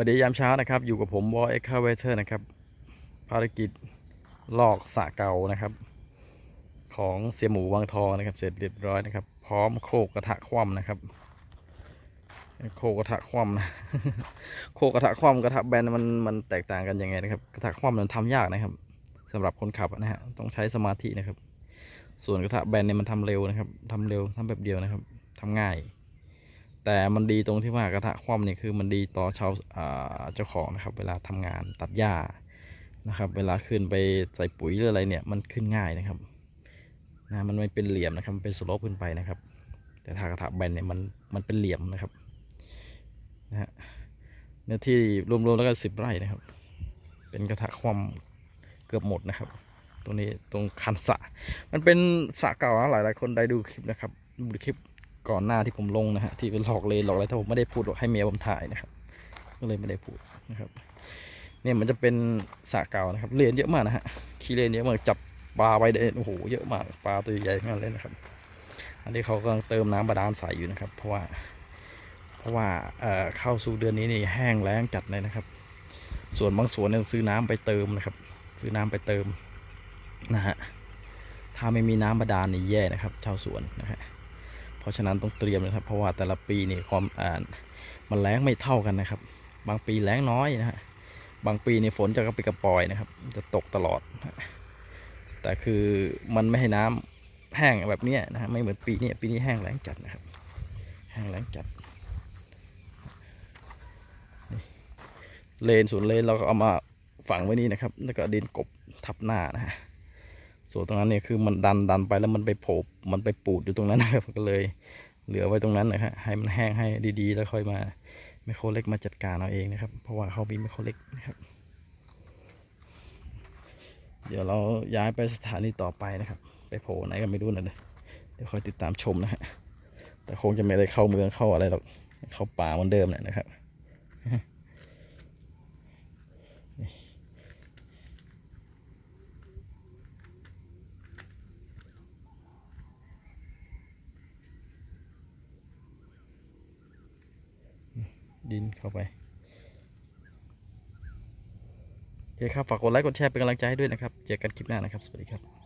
วันนี้ยามเช้านะครับ อยู่กับผมวอลเอ็กคาเวเตอร์นะครับ ภารกิจลอกสะเกานะครับ ของเสียหมูวังทองนะครับ เสร็จเรียบร้อยนะครับ พร้อมโคกกระทะคว่ำนะครับ โคกกระทะคว่ำนะโคกกระทะคว่ำกระทะแบนมันมันแตกต่างกันยังไงนะครับ กระทะคว่ำมันทำยากนะครับสำหรับคนขับนะฮะต้องใช้สมาธินะครับ ส่วนกระทะแบนเนี่ยมันทำเร็วนะครับทำเร็วทำแบบเดียวนะครับทำง่าย แต่มันดีตรงที่ว่ากระทะคว่ำเนี่ยคือมันดีต่อชาวเจ้าของนะครับ เวลาทำงานตัดหญ้านะครับ เวลาขึ้นไปใส่ปุ๋ยหรืออะไรเนี่ยมันขึ้นง่ายนะครับนะมันไม่เป็นเหลี่ยมนะครับเป็นสโลปขึ้นไปนะครับ แต่ถ้ากระทะแบนเนี่ยมันมันเป็นเหลี่ยมนะครับนะฮะเนื้อที่รวมๆแล้วก็สิบไร่นะครับ เป็นกระทะคว่ำเกือบหมดนะครับตรงนี้ตรงคันสะ มันเป็นสะเก่านะหลายๆคนได้ดูคลิปนะครับ ดูคลิป ก่อนหน้าที่ผมลงนะฮะที่เป็นหลอกเลนหลอกอะไรถ้าผมไม่ได้พูดให้เมียผมถ่ายนะครับ ก็เลยไม่ได้พูดนะครับเนี่ยมันจะเป็นสระเก่านะครับเลนเยอะมากนะฮะขี้เลนเยอะมากจับปลาไปเดนโอ้โหเยอะมากปลาตัวใหญ่ๆทั้งนั้นเลยนะครับ อันนี้เขากำลังเติมน้ำบาดาลใส่อยู่นะครับ เพราะว่า เพราะว่าเอ่อเข้าสู่เดือนนี้นี่แห้งแล้งจัดเลยนะครับ ส่วนบางสวนเนี่ยซื้อน้ำไปเติมนะครับ ซื้อน้ำไปเติมนะฮะถ้าไม่มีน้ำบาดาลนี่แย่นะครับ ชาวสวนนะฮะ ราะฉะนั้นต้องเตรียมนะครับ เพราะว่าแต่ละปีนี่ความอ่ามันแล้งไม่เท่ากันนะครับ บางปีแล้งน้อยนะฮะบางปีนี่ฝนจะกระปิกระปอยนะครับ จะตกตลอด แต่คือมันไม่ให้น้ำแห้งแบบนี้นะฮะไม่เหมือนปีนี้ปีนี้แห้งแล้งจัดนะครับ แห้งแล้งจัดเลนส่วนเลนเราก็เอามาฝังไว้นี่นะครับ แล้วก็ดินกบทับหน้านะฮะ ส่วนตรงนั้นเนี่ยคือมันดันดันไปแล้วมันไปโผล่มันไปปูดอยู่ตรงนั้นนะครับก็เลยเหลือไว้ตรงนั้นนะฮะให้มันแห้งให้ดีๆ แล้วค่อยมาไมโครเล็กมาจัดการเอาเองนะครับ เพราะว่าเขามีไมโครเล็กนะครับ เดี๋ยวเราย้ายไปสถานีต่อไปนะครับ ไปโผล่ไหนก็ไม่รู้นะเดี๋ยวคอยติดตามชมนะฮะแต่คงจะไม่ได้เข้าเมืองเข้าอะไรหรอกเข้าป่าเหมือนเดิมแหละนะครับ ดินเข้าไปโอเคครับฝากกดไลค์กดแชร์เป็นกำลังใจให้ด้วยนะครับ เจอกันคลิปหน้านะครับ สวัสดีครับ